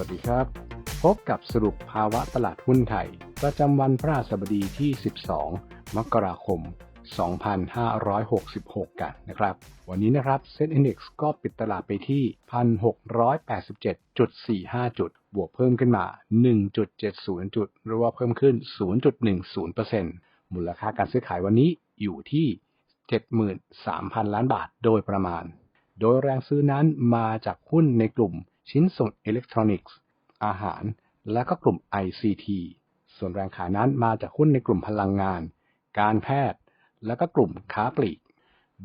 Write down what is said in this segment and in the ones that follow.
วัสดีครับ พบกับสรุปภาวะตลาดหุ้นไทย ประจำวันพฤหัสบดีที่ 12 มกราคม 2566 กันนะครับ วันนี้นะครับเซ็น Index ก็ปิดตลาดไปที่ 1,687.45 จุด บวกเพิ่มขึ้นมา 1.70 จุด หรือว่าเพิ่มขึ้น 0.10%มูลค่าการซื้อขายวันนี้อยู่ที่ 73,000 ล้านบาทโดยประมาณ โดยแรงซื้อนั้นมาจากหุ้นในกลุ่ม ชิ้นส่วนอิเล็กทรอนิกส์ อาหาร และก็กลุ่ม ICT ส่วนแรงขายนั้นมาจากหุ้นในกลุ่มพลังงาน การแพทย์ และก็กลุ่มค้าปลีก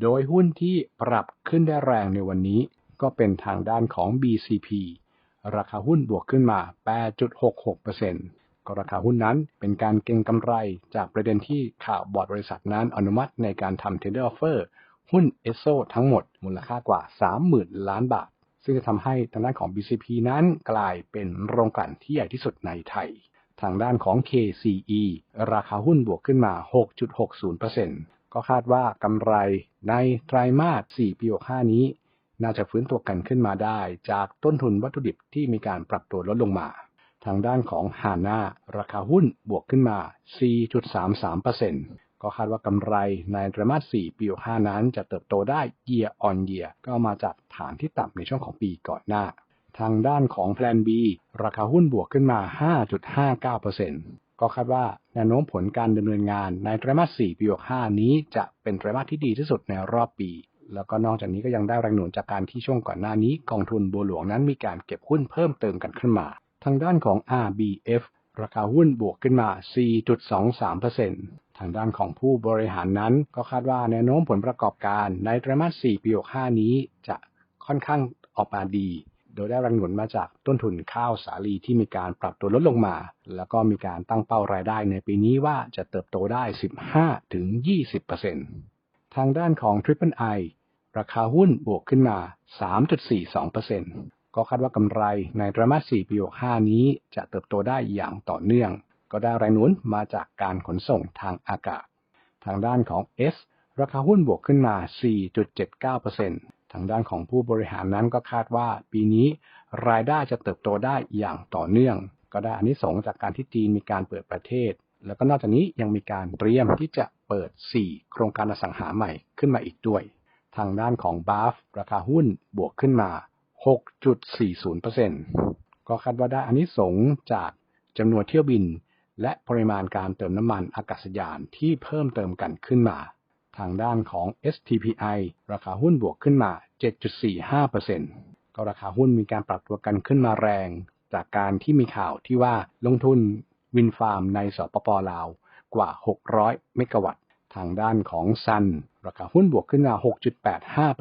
โดยหุ้นที่ปรับขึ้นได้แรงในวันนี้ ก็เป็นทางด้านของ BCP ราคาหุ้นบวกขึ้นมา 8.66%ก็ราคาหุ้นนั้นเป็นการเก็งกำไรจากประเด็นที่ข่าวบอร์ดบริษัทนั้นอนุมัติในการทำ tender offer หุ้นเอสโซทั้งหมดมูลค่ากว่า 30,000 ล้านบาท ซึ่งจะทำให้ทางด้านของ BCP นั้นกลายเป็นโรงกลั่นที่ใหญ่ที่สุดในไทย ทางด้านของ KCE ราคาหุ้นบวกขึ้นมา 6.60%ก็คาดว่ากำไรในไตรมาส 4 ปี65นี้ น่าจะฟื้นตัวกันขึ้นมาได้จากต้นทุนวัตถุดิบที่มีการปรับตัวลดลงมา ทางด้านของฮาน่าราคาหุ้นบวกขึ้นมา 4.33% ก็คาดว่ากำไรในไตรมาส 4 ปี65นั้นจะเติบโตได้ year on year ก็มาจากฐานที่ต่ำในช่วงของปีก่อนหน้า ทางด้านของ Plan B ราคาหุ้นบวกขึ้นมา 5.59%ก็คาดว่าแนวโน้มผลการดำเนินงานในไตรมาส 4 ปี65นี้จะเป็นไตรมาสที่ดีที่สุดในรอบปีแล้วก็นอกจากนี้ก็ยังได้แรงหนุนจากการที่ช่วงก่อนหน้านี้กองทุนบัวหลวงนั้นมีการเก็บหุ้นเพิ่มเติมกันขึ้นมา ทางด้านของ RBF ราคาหุ้นบวกขึ้นมา 4.23% ทางด้านของผู้บริหารนั้นก็คาดว่าแนวโน้มผลประกอบการในไตรมาส 4 ปี65นี้จะค่อนข้างออกมาดี โดยได้แรงหนุนมาจากต้นทุนข้าวสาลีที่มีการปรับตัวลดลงมา แล้วก็มีการตั้งเป้ารายได้ในปีนี้ว่าจะเติบโตได้ 15-20%ทางด้านของ Triple I ราคาหุ้นบวกขึ้นมา 3.42%ก็คาดว่ากำไรในไตรมาส 4 ปี65นี้จะเติบโตได้อย่างต่อเนื่อง ก็ได้แรงหนุนมาจากการขนส่งทางอากาศ ทางด้านของ S ราคาหุ้นบวกขึ้นมา 4.79%ทางด้านของผู้บริหารนั้นก็คาดว่าปีนี้รายได้จะเติบโตได้อย่างต่อเนื่อง ก็ได้อานิสงส์จากการที่จีนมีการเปิดประเทศ แล้วก็นอกจากนี้ยังมีการเตรียมที่จะเปิด 4 โครงการอสังหาใหม่ขึ้นมาอีกด้วย ทางด้านของ b a f ราคาหุ้นบวกขึ้นมา 6.40%ก็คาดว่าได้อานิสงส์จากจำนวนเที่ยวบิน และปริมาณการเติมน้ำมันอากาศยานที่เพิ่มเติมกันขึ้นมา ทางด้านของ STPI ราคาหุ้นบวกขึ้นมา 7.45%ก็ราคาหุ้นมีการปรับตัวกันขึ้นมาแรง จากการที่มีข่าวที่ว่าลงทุนวินฟาร์มในสปปลาวกว่า 600 เมกะวัตต์ ทางด้านของซัน ราคาหุ้นบวกขึ้นมา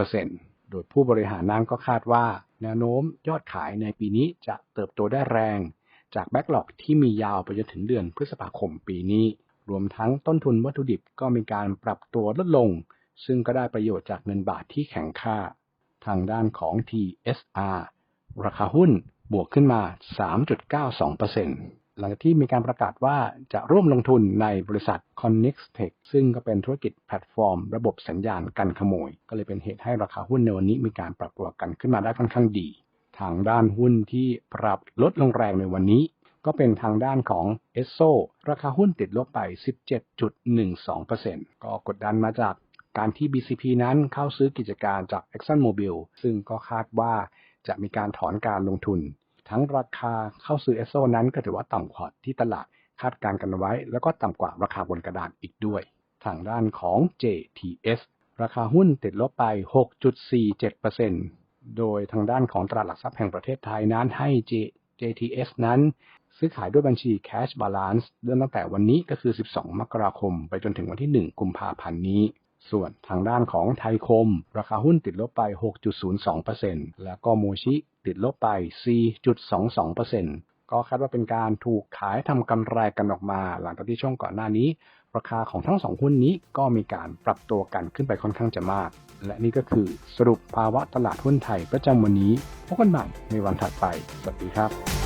6.85%โดยผู้บริหารนั้นก็คาดว่า แนวโน้มยอดขายในปีนี้จะเติบโตได้แรง จากแบ็กหลอกที่มียาวไปจนถึงเดือนพฤษภาคมปีนี้ รวมทั้งต้นทุนวัตถุดิบก็มีการปรับตัวลดลง ซึ่งก็ได้ประโยชน์จากเงินบาทที่แข็งค่า ทางด้านของ TSR ราคาหุ้นบวกขึ้นมา 3.92%หลังจากที่มีการประกาศว่าจะร่วมลงทุนในบริษัท Connix Tech ซึ่งก็เป็นธุรกิจแพลตฟอร์ม ระบบสัญญาณกันขโมย ก็เลยเป็นเหตุให้ราคาหุ้นในวันนี้มีการปรับตัวกันขึ้นมาได้ค่อนข้างดี ทางด้านหุ้นที่ปรับลดลงแรงในวันนี้ ก็เป็นทางด้านของ e s s o ราคาหุ้นติดลบไป 17.12%ก็กดดันมาจากการที่ BCP นั้นเข้าซื้อกิจการจาก ExxonMobil ซึ่งก็คาดว่าจะมีการถอนการลงทุน ทั้งราคาเข้าซื้อ e s s o นั้นก็ถือว่าต่ำกว่าที่ตลาดคาดการกันไว้ แล้วก็ต่ำกว่าราคาบนกระดานอีกด้วย ทางด้านของ JTS ราคาหุ้นติดลบไป 6.47% โดยทางด้านของตลาดหลักทรัพย์แห่งประเทศไทยนั้นให้ JTS นั้น ซื้อขายด้วยบัญชี Cash Balance เริ่มตั้งแต่วันนี้ก็คือ 12 มกราคม ไปจนถึงวันที่ 1 กุมภาพันธ์นี้ ส่วนทางด้านของไทยคม ราคาหุ้นติดลบไป 6.02%แล้วก็โมชิติดลบไป 4.22% ก็คาดว่าเป็นการถูกขายทำกำไรกันออกมา หลังจากที่ช่วงก่อนหน้านี้ ราคาของทั้งสองหุ้นนี้ก็มีการปรับตัวกันขึ้นไปค่อนข้างจะมาก และนี่ก็คือสรุปภาวะตลาดหุ้นไทยประจำวันนี้พบกันใหม่ในวันถัดไป สวัสดีครับ